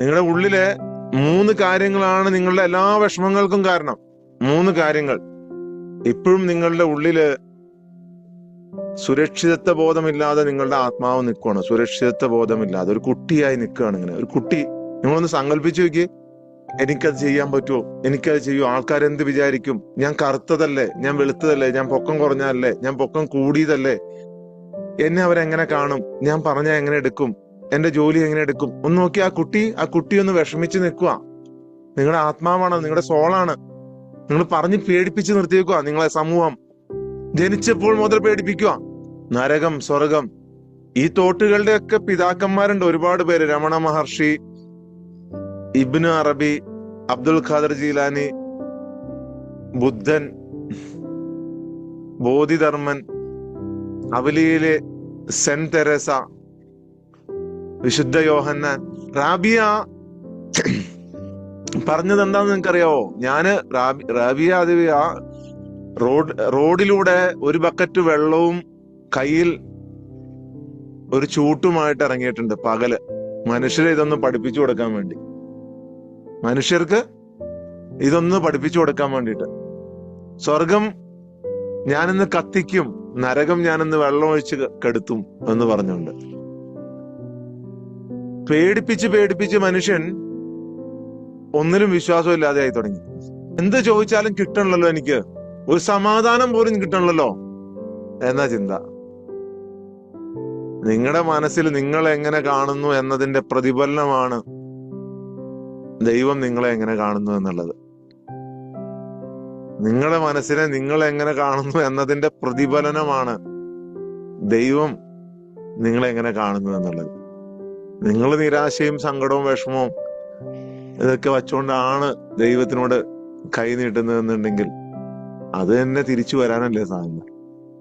നിങ്ങളുടെ ഉള്ളിലെ മൂന്ന് കാര്യങ്ങളാണ് നിങ്ങളുടെ എല്ലാ വിഷമങ്ങൾക്കും കാരണം. മൂന്ന് കാര്യങ്ങൾ. ഇപ്പോഴും നിങ്ങളുടെ ഉള്ളിൽ സുരക്ഷിതത്വ ബോധമില്ലാതെ നിങ്ങളുടെ ആത്മാവ് നിൽക്കുകയാണ് സുരക്ഷിതത്വ ബോധമില്ലാതെ. ഒരു കുട്ടിയായി നിൽക്കുകയാണ് ഇങ്ങനെ. ഒരു കുട്ടി. നിങ്ങളൊന്ന് സങ്കല്പിച്ചു നോക്കി എനിക്കത് ചെയ്യാൻ പറ്റുമോ? എനിക്കത് ചെയ്യുമോ ആൾക്കാരെന്ത് വിചാരിക്കും? ഞാൻ കറുത്തതല്ലേ? ഞാൻ വെളുത്തതല്ലേ? ഞാൻ പൊക്കം കുറഞ്ഞതല്ലേ? ഞാൻ പൊക്കം കൂടിയതല്ലേ? എന്നെ അവരെങ്ങനെ കാണും? ഞാൻ പറഞ്ഞ എങ്ങനെ എടുക്കും? എന്റെ ജോലി എങ്ങനെ എടുക്കും? ഒന്ന് നോക്കി ആ കുട്ടി ആ കുട്ടി ഒന്ന് വിഷമിച്ച് നിൽക്കുക നിങ്ങളുടെ ആത്മാവാണ് നിങ്ങളുടെ സോളാണ്. നിങ്ങൾ പറഞ്ഞ് പേടിപ്പിച്ച് നിർത്തിയേക്കുക നിങ്ങളെ സമൂഹം. ജനിച്ചപ്പോൾ മുതൽ പേടിപ്പിക്കുക നരകം സ്വർഗം. ഈ തോട്ടുകളുടെ ഒക്കെ പിതാക്കന്മാരുണ്ട് ഒരുപാട് പേര്. Ramana Maharshi Ibn Arabi Abdul Qadir Jilani ബുദ്ധൻ ബോധിധർമ്മൻ അവലിയിലെ സെന്റ് തെരേസ വിശുദ്ധ യോഹന്നാൻ. റാബിയ പറഞ്ഞത് എന്താന്ന് നിങ്ങൾക്കറിയാവോ? ഞാൻ റാബി- റാബിയ അത് റോഡ് റോഡിലൂടെ ഒരു ബക്കറ്റ് വെള്ളവും കയ്യിൽ ഒരു ചൂട്ടുമായിട്ട് ഇറങ്ങിയിട്ടുണ്ട് പകൽ. മനുഷ്യരെ ഇതൊന്ന് പഠിപ്പിച്ചു കൊടുക്കാൻ വേണ്ടി. മനുഷ്യർക്ക് ഇതൊന്ന് പഠിപ്പിച്ചു കൊടുക്കാൻ വേണ്ടിയിട്ട്. സ്വർഗം ഞാനിന്ന് കത്തിക്കും നരകം ഞാനിന്ന് വെള്ളം ഒഴിച്ച് കെടുത്തും എന്ന് പറഞ്ഞുകൊണ്ട്. പേടിപ്പിച്ച് പേടിപ്പിച്ച് മനുഷ്യൻ ഒന്നിലും വിശ്വാസമില്ലാതെ ഇല്ലാതെയായി തുടങ്ങി. എന്ത് ചോദിച്ചാലും കിട്ടണല്ലോ എനിക്ക്? ഒരു സമാധാനം പോലും കിട്ടണല്ലോ? എന്നാ ചിന്ത. നിങ്ങളുടെ മനസ്സിൽ നിങ്ങൾ എങ്ങനെ കാണുന്നു എന്നതിന്റെ പ്രതിഫലനമാണ് ദൈവം നിങ്ങളെ എങ്ങനെ കാണുന്നു എന്നുള്ളത്. നിങ്ങളുടെ മനസ്സിനെ നിങ്ങൾ എങ്ങനെ കാണുന്നു എന്നതിന്റെ പ്രതിഫലനമാണ് ദൈവം നിങ്ങളെങ്ങനെ കാണുന്നു എന്നുള്ളത്. നിങ്ങൾ നിരാശയും സങ്കടവും വിഷമവും ഇതൊക്കെ വച്ചുകൊണ്ടാണ് ദൈവത്തിനോട് കൈ നീട്ടുന്നതെന്നുണ്ടെങ്കിൽ അത് തന്നെ തിരിച്ചു വരാനല്ലേ സാധ്യത?